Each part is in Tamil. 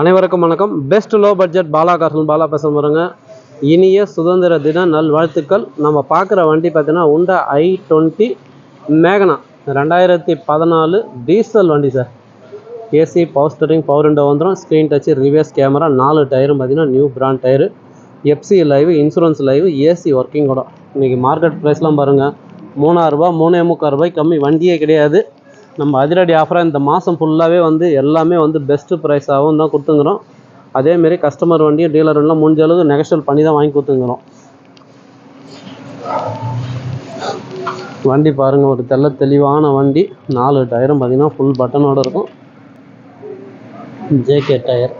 அனைவருக்கும் வணக்கம். பெஸ்ட் லோ பட்ஜெட் பாலா கார்சன் பாலா பேச வரங்க இனிய சுதந்திர தின நல்வாழ்த்துக்கள். நம்ம பார்க்குற வண்டி பார்த்தீங்கன்னா உண்டா ஐ டுவெண்ட்டி மேகனா ரெண்டாயிரத்தி பதினாலு டீசல் வண்டி sir AC power steering power window வந்துடும் ஸ்க்ரீன் டச்சு ரிவர்ஸ் கேமரா நாலு டயரும் பார்த்தீங்கன்னா new brand tyre FC live insurance live AC working கூட. இன்றைக்கி மார்க்கெட் ப்ரைஸ்லாம் பாருங்கள் மூணாயிரரூபா மூணே முக்கால் ரூபாய் கம்மி வண்டியே கிடையாது. நம்ம அதிரடி ஆஃபராக இந்த மாதம் ஃபுல்லாகவே வந்து எல்லாமே வந்து பெஸ்ட்டு ப்ரைஸாகவும் தான் கொடுத்துங்கிறோம். அதேமாரி கஸ்டமர் வண்டியும் டீலர் வண்டிலாம் முடிஞ்ச அளவுக்கு நெகஷியல் பண்ணி தான் வாங்கி கொடுத்துங்கிறோம். வண்டி பாருங்கள் ஒரு தெள்ள தெளிவான வண்டி. நாலு டயரும் பார்த்தீங்கன்னா ஃபுல் பட்டனோட இருக்கும். ஜேகே டயர்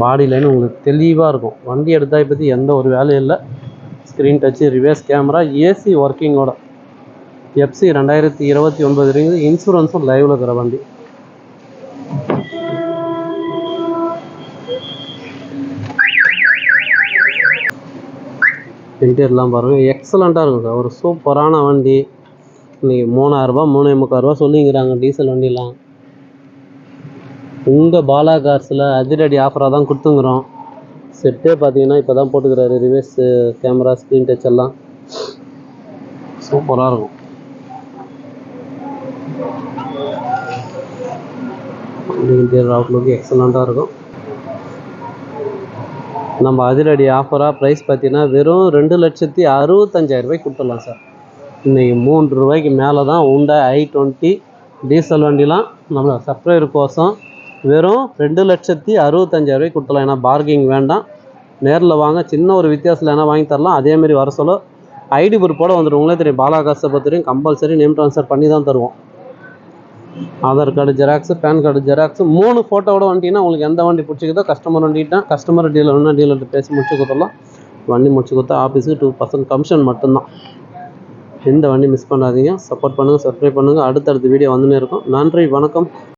பாடி லைன் உங்களுக்கு தெளிவாக இருக்கும். வண்டி எடுத்தால் பற்றி எந்த ஒரு வேலையும் இல்லை. Screen touch reverse camera AC ஒர்க்கிங்கோட FC ரெண்டாயிரத்தி இருபத்தி ஒன்பது இருக்குது இன்சூரன்ஸும் லைவில் இருக்கிற வண்டி. இன்டீரியர்லாம் பாருங்கள் எக்ஸலண்ட்டாக இருக்கும் சார். ஒரு சூப்பரான வண்டி. இன்றைக்கி மூணாயிரரூபா மூணே முக்கால் ரூபா சொல்லிங்கிறாங்க. டீசல் வண்டிலாம். உங்கள் பாலா கார்ஸில் அதிரடி ஆஃபராக தான் கொடுத்துங்கிறோம். செட்டே பார்த்தீங்கன்னா இப்போ தான் போட்டுக்கிறாரு. ரிவர்ஸ் கேமரா ஸ்க்ரீன் டச் எல்லாம். சூப்பராக இருக்கும். இன்டீரியர் எக்ஸலண்ட்டாக இருக்கும். நம்ம அதிரடி ஆஃபராக ப்ரைஸ் பார்த்தீங்கன்னா வெறும் ரெண்டு லட்சத்தி அறுபத்தஞ்சாயிரம் ரூபாய்க்கு கொடுத்துடலாம் சார். இன்றைக்கி மூன்று ரூபாய்க்கு மேலே தான் உண்டை ஐ டுவெண்ட்டி டீசல் வண்டிலாம் நம்ம சப்ளையர் கோசம் வெறும் ரெண்டு லட்சத்தி அறுபத்தஞ்சாயிரம் ரூபாய்க்கு ஏன்னா பார்கிங் வேண்டாம். நேரில் வாங்க. சின்ன ஒரு வித்தியாசத்தில் என்ன வாங்கி தரலாம்? அதேமாரி வர சொல்ல ஐடி பொறுப்போடு வந்துடும் உங்களே தெரியும். பாலாகாசை பொறுத்தவரையும் கம்பல்சரி நேம் ட்ரான்ஸ்ஃபர் பண்ணி தான் தருவோம். Aadhaar card xerox PAN card xerox மூணு ஃபோட்டோவோட வண்டின்னா உங்களுக்கு எந்த வண்டி பிடிச்சிக்கிதோ கஸ்டமர் வண்டிட்டா கஸ்டமர் டீலர்னா டீலர்கிட்ட பேசி முடிச்சு கொடுத்துடலாம். வண்டி முடிச்சு கொடுத்தா ஆஃபீஸுக்கு டூ பர்சன்ட் கமிஷன் மட்டும்தான். எந்த வண்டி மிஸ் பண்ணாதீங்க. சப்போர்ட் பண்ணுங்கள் சப்ஸ்கிரைப் பண்ணுங்கள் அடுத்தடுத்த வீடியோ வந்துன்னு இருக்கும். நன்றி வணக்கம்.